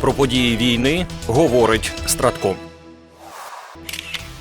Про події війни говорить Стратком.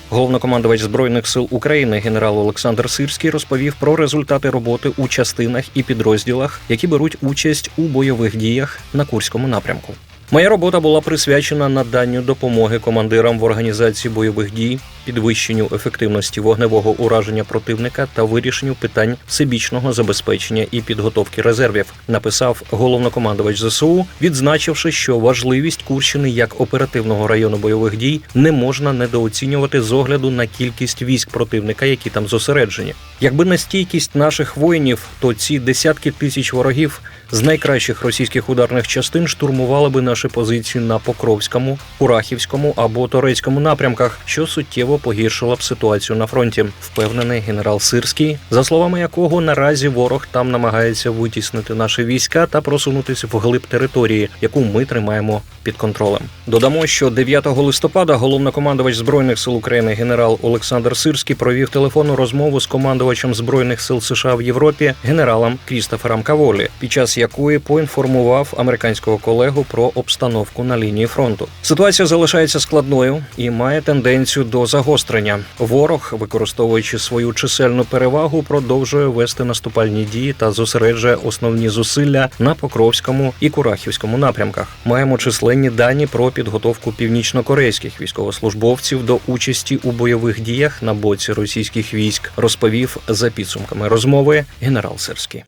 Головнокомандувач збройних сил України генерал Олександр Сирський розповів про результати роботи у частинах і підрозділах, які беруть участь у бойових діях на Курському напрямку. Моя робота була присвячена наданню допомоги командирам в організації бойових дій, підвищенню ефективності вогневого ураження противника та вирішенню питань всебічного забезпечення і підготовки резервів, написав головнокомандувач ЗСУ, відзначивши, що важливість Курщини як оперативного району бойових дій не можна недооцінювати з огляду на кількість військ противника, які там зосереджені. Якби не стійкість наших воїнів, то ці десятки тисяч ворогів з найкращих російських ударних частин штурмували би наші позиції на Покровському, Курахівському або Торецькому напрямках, що суттєво погіршило б ситуацію на фронті, впевнений генерал Сирський, за словами якого наразі ворог там намагається витіснити наші війська та просунутися вглиб території, яку ми тримаємо під контролем. Додамо, що 9 листопада головнокомандувач збройних сил України генерал Олександр Сирський провів телефонну розмову з командувачем збройних сил США в Європі генералом Крістофером Каволі, під час якої поінформував американського колегу про обстановку на лінії фронту. Ситуація залишається складною і має тенденцію до загострення. Ворог, використовуючи свою чисельну перевагу, продовжує вести наступальні дії та зосереджує основні зусилля на Покровському і Курахівському напрямках. Маємо численні дані про підготовку північнокорейських військовослужбовців до участі у бойових діях на боці російських військ, розповів за підсумками розмови генерал Сирський.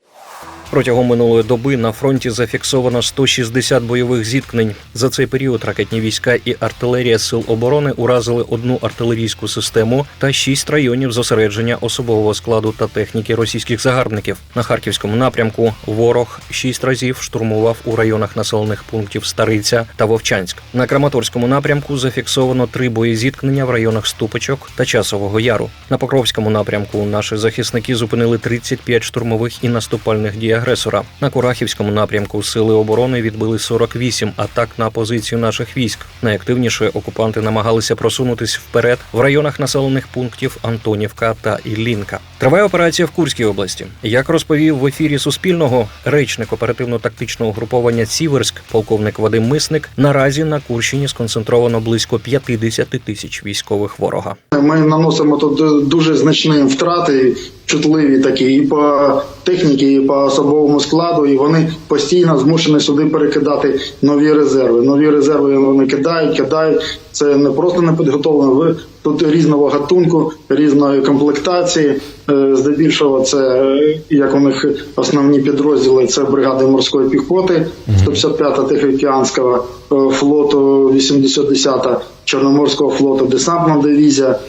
Протягом минулої доби на фронті зафіксовано 160 бойових зіткнень. За цей період ракетні війська і артилерія сил оборони уразили одну артилерійську систему та шість районів зосередження особового складу та техніки російських загарбників. На харківському напрямку ворог шість разів штурмував у районах населених пунктів Стариця та Вовчанськ. На Краматорському напрямку зафіксовано три боєзіткнення в районах Ступочок та Часового Яру. На Покровському напрямку наші захисники зупинили 35 штурмових і наступальних дій агресора. На Курахівському напрямку сили оборони відбили 48 атак на позицію наших військ. Найактивніше окупанти намагалися просунутись вперед в районах населених пунктів Антонівка та Іллінка. Триває операція в Курській області. Як розповів в ефірі Суспільного речник оперативно-тактичного угруповання Сіверськ, полковник Вадим Мисник, наразі на Курщині сконцентровано близько 50 тисяч військових ворога. Ми наносимо тут дуже значні втрати, чутливі такі і по техніці, і по особовому складу, і вони постійно змушені сюди перекидати нові резерви. Нові резерви вони кидають, кидають. Це не просто не підготовлено. Ви тут різного гатунку, різної комплектації. Е, Здебільшого, це е, як у них основні підрозділи, це бригади морської піхоти, 155-та Тихоокеанського е, флоту, 80-та Чорноморського флоту, десантна дивізія,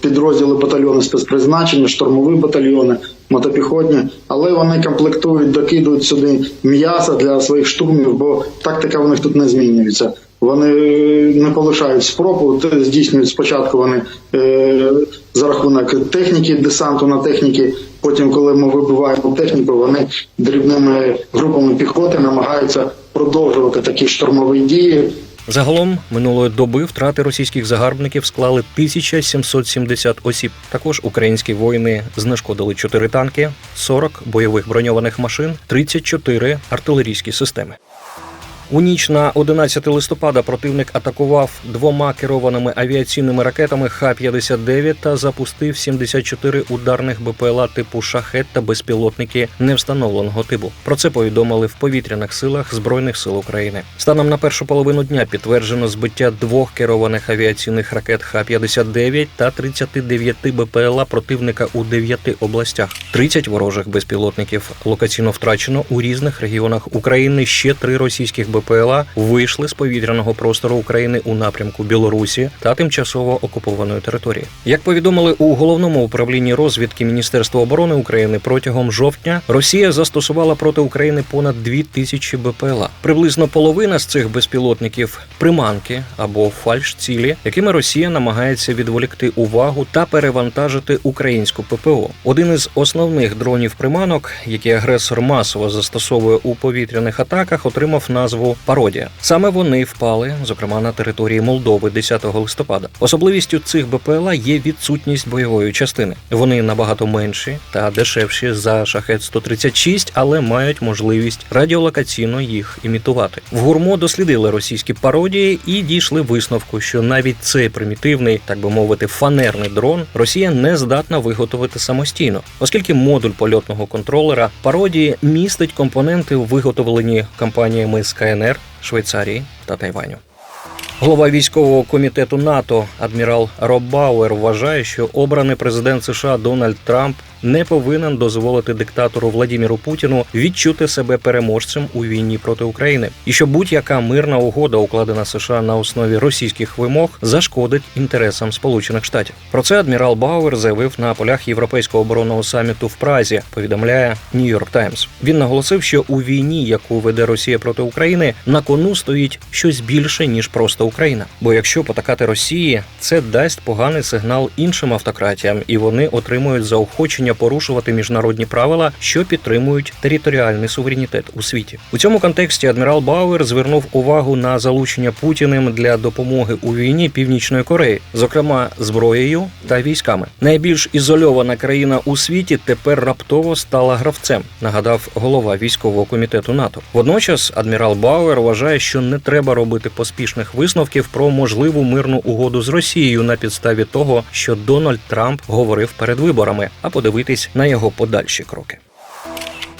підрозділи батальйони спецпризначення, штурмові батальйони, мотопіхотні, але вони комплектують, докидують сюди м'яса для своїх штурмів, бо тактика в них тут не змінюється. Вони е, не полишають спробу, т- здійснюють спочатку вони е, за рахунок техніки, десанту на техніки. Потім, коли ми вибиваємо техніку, вони дрібними групами піхоти намагаються продовжувати такі штурмові дії. Загалом минулої доби втрати російських загарбників склали 1770 осіб. Також українські воїни знешкодили 4 танки, 40 бойових броньованих машин, 34 артилерійські системи. У ніч на 11 листопада противник атакував двома керованими авіаційними ракетами Х-59 та запустив 74 ударних БПЛА типу шахет та безпілотники невстановленого типу. Про це повідомили в повітряних силах Збройних сил України. Станом на першу половину дня підтверджено збиття двох керованих авіаційних ракет Х-59 та 39 БПЛА противника у 9 областях. 30 ворожих безпілотників локаційно втрачено у різних регіонах України. Ще три російських БПЛА вийшли з повітряного простору України у напрямку Білорусі та тимчасово окупованої території. Як повідомили у головному управлінні розвідки Міністерства оборони України протягом жовтня, Росія застосувала проти України понад 2 тисячі БПЛА. Приблизно половина з цих безпілотників приманки або фальш-цілі, якими Росія намагається відволікти увагу та перевантажити українську ППО. Один із основних дронів приманок, які агресор масово застосовує у повітряних атаках, отримав назву Пародія. Саме вони впали, зокрема на території Молдови 10 листопада. Особливістю цих БПЛА є відсутність бойової частини. Вони набагато менші та дешевші за шахет 136, але мають можливість радіолокаційно їх імітувати. В гурмо дослідили російські пародії і дійшли висновку, що навіть цей примітивний, так би мовити, фанерний дрон Росія не здатна виготовити самостійно, оскільки модуль польотного контролера пародії містить компоненти, виготовлені компаніями з КНР, Швейцарії та Тайваню. Голова військового комітету НАТО адмірал Роб Бауер вважає, що обраний президент США Дональд Трамп не повинен дозволити диктатору Владіміру Путіну відчути себе переможцем у війні проти України, і що будь-яка мирна угода, укладена США на основі російських вимог, зашкодить інтересам Сполучених Штатів. Про це адмірал Бауер заявив на полях європейського оборонного саміту в Празі. Повідомляє Нью-Йорк Таймс. Він наголосив, що у війні, яку веде Росія проти України, на кону стоїть щось більше ніж просто Україна. Бо якщо потакати Росії, це дасть поганий сигнал іншим автократіям, і вони отримують заохочення порушувати міжнародні правила, що підтримують територіальний суверенітет у світі. У цьому контексті адмірал Бауер звернув увагу на залучення Путіним для допомоги у війні Північної Кореї, зокрема зброєю та військами. Найбільш ізольована країна у світі тепер раптово стала гравцем, нагадав голова військового комітету НАТО. Водночас адмірал Бауер вважає, що не треба робити поспішних висновків про можливу мирну угоду з Росією на підставі того, що Дональд Трамп говорив перед виборами, а подивитись на його подальші кроки.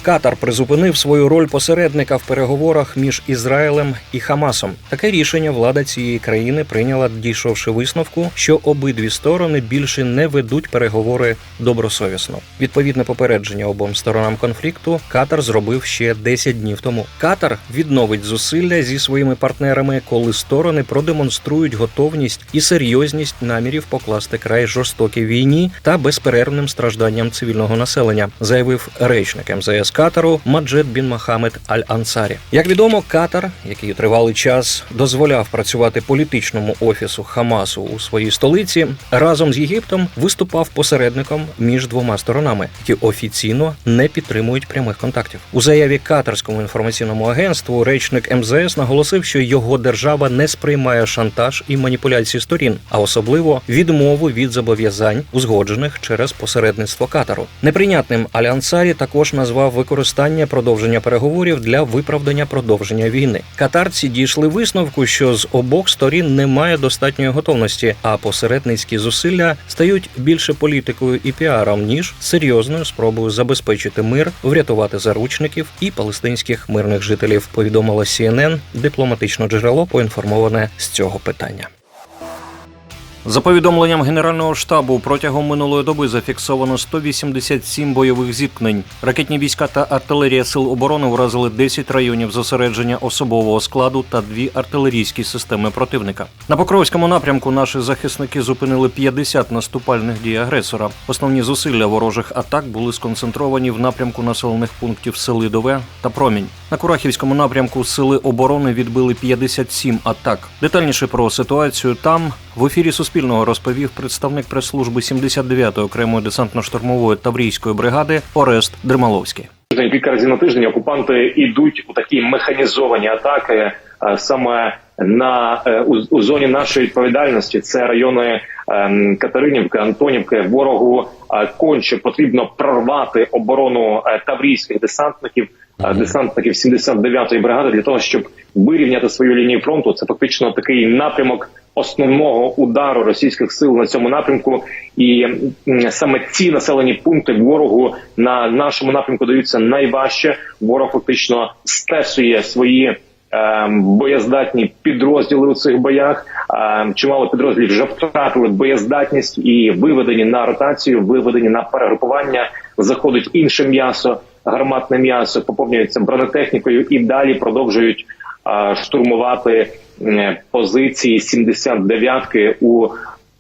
Катар призупинив свою роль посередника в переговорах між Ізраїлем і Хамасом. Таке рішення влада цієї країни прийняла, дійшовши висновку, що обидві сторони більше не ведуть переговори добросовісно. Відповідне попередження обом сторонам конфлікту Катар зробив ще 10 днів тому. Катар відновить зусилля зі своїми партнерами, коли сторони продемонструють готовність і серйозність намірів покласти край жорстокій війні та безперервним стражданням цивільного населення, заявив речник МЗС Катару Маджед Бін Мохамед Аль Ансарі. Як відомо, Катар, який тривалий час дозволяв працювати політичному офісу Хамасу у своїй столиці, разом з Єгиптом виступав посередником між двома сторонами, які офіційно не підтримують прямих контактів. У заяві катарському інформаційному агентству речник МЗС наголосив, що його держава не сприймає шантаж і маніпуляції сторін, а особливо відмову від зобов'язань, узгоджених через посередництво Катару. Неприйнятним Аль Ансарі також назвав використання продовження переговорів для виправдання продовження війни. Катарці дійшли висновку, що з обох сторін немає достатньої готовності, а посередницькі зусилля стають більше політикою і піаром ніж серйозною спробою забезпечити мир, врятувати заручників і палестинських мирних жителів. Повідомила CNN, дипломатичне джерело поінформоване з цього питання. За повідомленням Генерального штабу, протягом минулої доби зафіксовано 187 бойових зіткнень. Ракетні війська та артилерія сил оборони вразили 10 районів зосередження особового складу та дві артилерійські системи противника. На Покровському напрямку наші захисники зупинили 50 наступальних дій агресора. Основні зусилля ворожих атак були сконцентровані в напрямку населених пунктів Селидове та Промінь. На Курахівському напрямку сили оборони відбили 57 атак. Детальніше про ситуацію там в ефірі Суспільного розповів представник прес-служби 79-ї окремої десантно-штурмової таврійської бригади Орест Дермаловський. Тиждень, кілька разів на тиждень окупанти йдуть у такі механізовані атаки е, саме на е, у, у зоні нашої відповідальності. Це райони ем, Катеринівки, Антонівки. Ворогу конче потрібно прорвати оборону е, таврійських десантників, е, десантників 79-ї бригади для того, щоб вирівняти свою лінію фронту. Це фактично такий напрямок основного удару російських сил на цьому напрямку, і саме ці населені пункти ворогу на нашому напрямку даються найважче. Ворог фактично стесує свої. Ем, Боєздатні підрозділи у цих боях Ем, чимало підрозділів вже втратили боєздатність і виведені на ротацію, виведені на перегрупування. Заходить інше м'ясо, гарматне м'ясо, поповнюється бронетехнікою і далі продовжують е, штурмувати позиції 79-ки у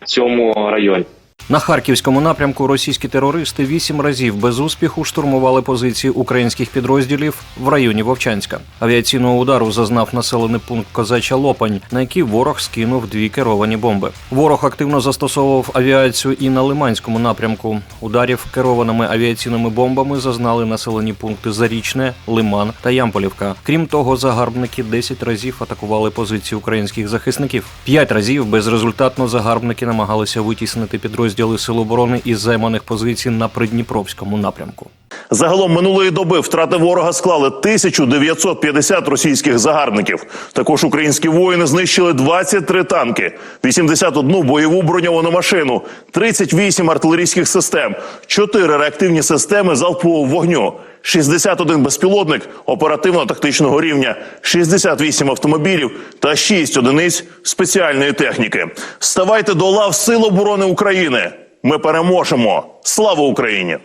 цьому районі. На харківському напрямку російські терористи вісім разів без успіху штурмували позиції українських підрозділів в районі Вовчанська. Авіаційного удару зазнав населений пункт Козача Лопань, на який ворог скинув дві керовані бомби. Ворог активно застосовував авіацію і на Лиманському напрямку. Ударів керованими авіаційними бомбами зазнали населені пункти Зарічне, Лиман та Ямполівка. Крім того, загарбники 10 разів атакували позиції українських захисників. П'ять разів безрезультатно загарбники намагалися витіснити підрозділи Сил оборони із займаних позицій на Придніпровському напрямку. Загалом минулої доби втрати ворога склали 1950 російських загарбників. Також українські воїни знищили 23 танки, 81 бойову броньовану машину, 38 артилерійських систем, 4 реактивні системи залпового вогню. 61 безпілотник оперативно-тактичного рівня, 68 автомобілів та 6 одиниць спеціальної техніки. Ставайте до лав Сил оборони України. Ми переможемо. Слава Україні!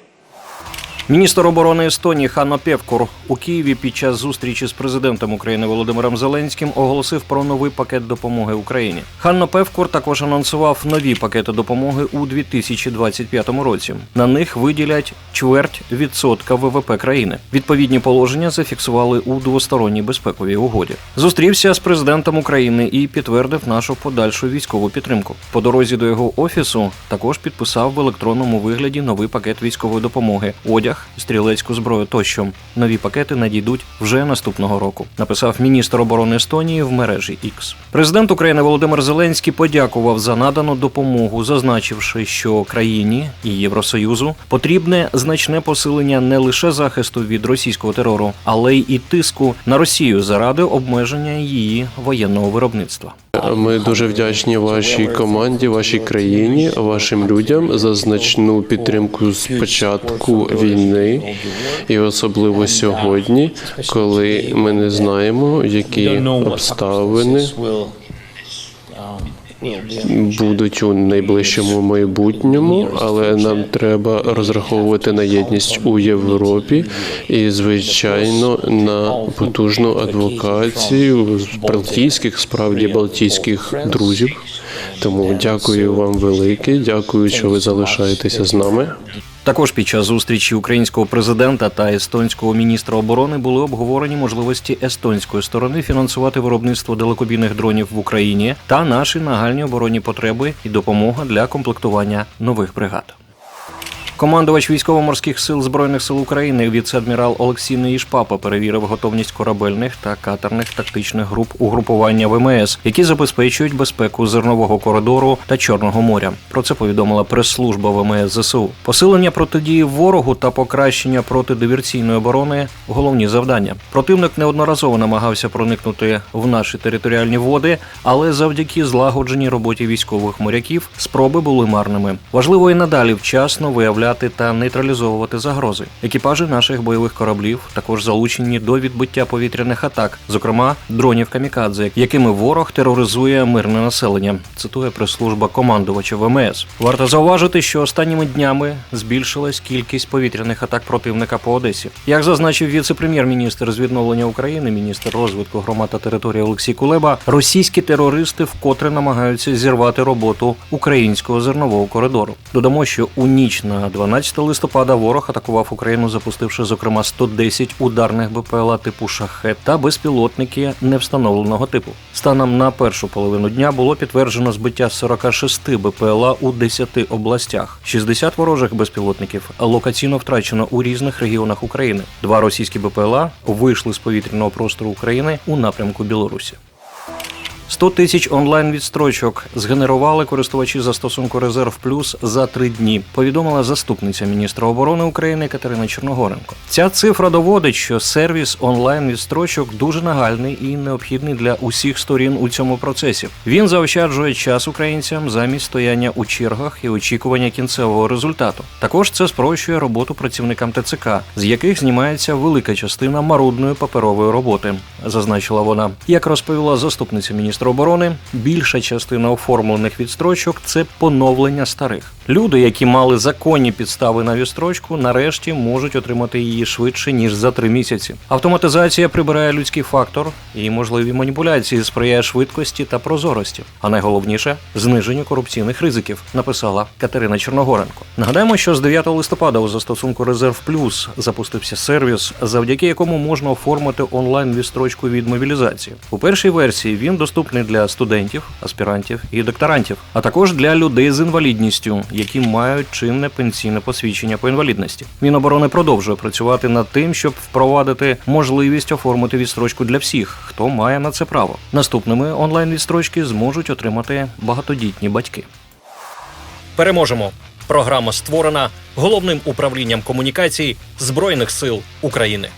Міністр оборони Естонії Ханно Певкур у Києві під час зустрічі з президентом України Володимиром Зеленським оголосив про новий пакет допомоги Україні. Ханно Певкур також анонсував нові пакети допомоги у 2025 році. На них виділять чверть відсотка ВВП країни. Відповідні положення зафіксували у двосторонній безпековій угоді. Зустрівся з президентом України і підтвердив нашу подальшу військову підтримку. По дорозі до його офісу також підписав в електронному вигляді новий пакет військової допомоги, одяг, стрілецьку зброю тощо. Нові пакети надійдуть вже наступного року. Написав міністр оборони Естонії в мережі X. Президент України Володимир Зеленський подякував за надану допомогу, зазначивши, що країні і Євросоюзу потрібне значне посилення не лише захисту від російського терору, але й тиску на Росію заради обмеження її воєнного виробництва. Ми дуже вдячні вашій команді, вашій країні, вашим людям за значну підтримку з початку війни, і особливо сьогодні, коли ми не знаємо, які обставини будуть у найближчому майбутньому, але нам треба розраховувати на єдність у Європі і, звичайно, на потужну адвокацію балтійських, справді балтійських друзів. Тому дякую вам велике. Дякую, що ви залишаєтеся з нами. Також під час зустрічі українського президента та естонського міністра оборони були обговорені можливості естонської сторони фінансувати виробництво далекобійних дронів в Україні та наші нагальні оборонні потреби і допомога для комплектування нових бригад. Командувач військово-морських сил збройних сил України віце-адмірал Олексій Неїшпапа перевірив готовність корабельних та катерних тактичних груп угрупування ВМС, які забезпечують безпеку зернового коридору та Чорного моря. Про це повідомила прес-служба ВМС ЗСУ. Посилення протидії ворогу та покращення протидиверсійної оборони головні завдання. Противник неодноразово намагався проникнути в наші територіальні води, але завдяки злагодженій роботі військових моряків спроби були марними. Важливо і надалі вчасно виявляти та нейтралізовувати загрози. Екіпажі наших бойових кораблів також залучені до відбиття повітряних атак, зокрема дронів камікадзе, якими ворог тероризує мирне населення. Цитує прес-служба командувача ВМС. Варто зауважити, що останніми днями збільшилась кількість повітряних атак противника по Одесі. Як зазначив віце-прем'єр-міністр з відновлення України, міністр розвитку громад та території Олексій Кулеба, російські терористи вкотре намагаються зірвати роботу українського зернового коридору. Додамо, що у ніч на 12 листопада ворог атакував Україну, запустивши зокрема 110 ударних БПЛА типу шахет та безпілотники невстановленого типу. Станом на першу половину дня було підтверджено збиття 46 БПЛА у 10 областях. 60 ворожих безпілотників локаційно втрачено у різних регіонах України. Два російські БПЛА вийшли з повітряного простору України у напрямку Білорусі. 100 тисяч онлайн відстрочок згенерували користувачі застосунку Резерв Плюс за три дні. Повідомила заступниця міністра оборони України Катерина Чорногоренко. Ця цифра доводить, що сервіс онлайн відстрочок дуже нагальний і необхідний для усіх сторін у цьому процесі. Він заощаджує час українцям замість стояння у чергах і очікування кінцевого результату. Також це спрощує роботу працівникам ТЦК, з яких знімається велика частина марудної паперової роботи, зазначила вона. Як розповіла заступниця міністра міністра оборони, більша частина оформлених відстрочок це поновлення старих. Люди, які мали законні підстави на відстрочку, нарешті можуть отримати її швидше ніж за три місяці. Автоматизація прибирає людський фактор і можливі маніпуляції сприяє швидкості та прозорості. А найголовніше зниженню корупційних ризиків, написала Катерина Чорногоренко. Нагадаємо, що з 9 листопада у застосунку Резерв Плюс запустився сервіс, завдяки якому можна оформити онлайн відстрочку від мобілізації. У першій версії він доступний для студентів, аспірантів і докторантів, а також для людей з інвалідністю, які мають чинне пенсійне посвідчення по інвалідності. Міноборони продовжує працювати над тим, щоб впровадити можливість оформити відстрочку для всіх, хто має на це право. Наступними онлайн відстрочки зможуть отримати багатодітні батьки. Переможемо. Програма створена головним управлінням комунікацій Збройних сил України.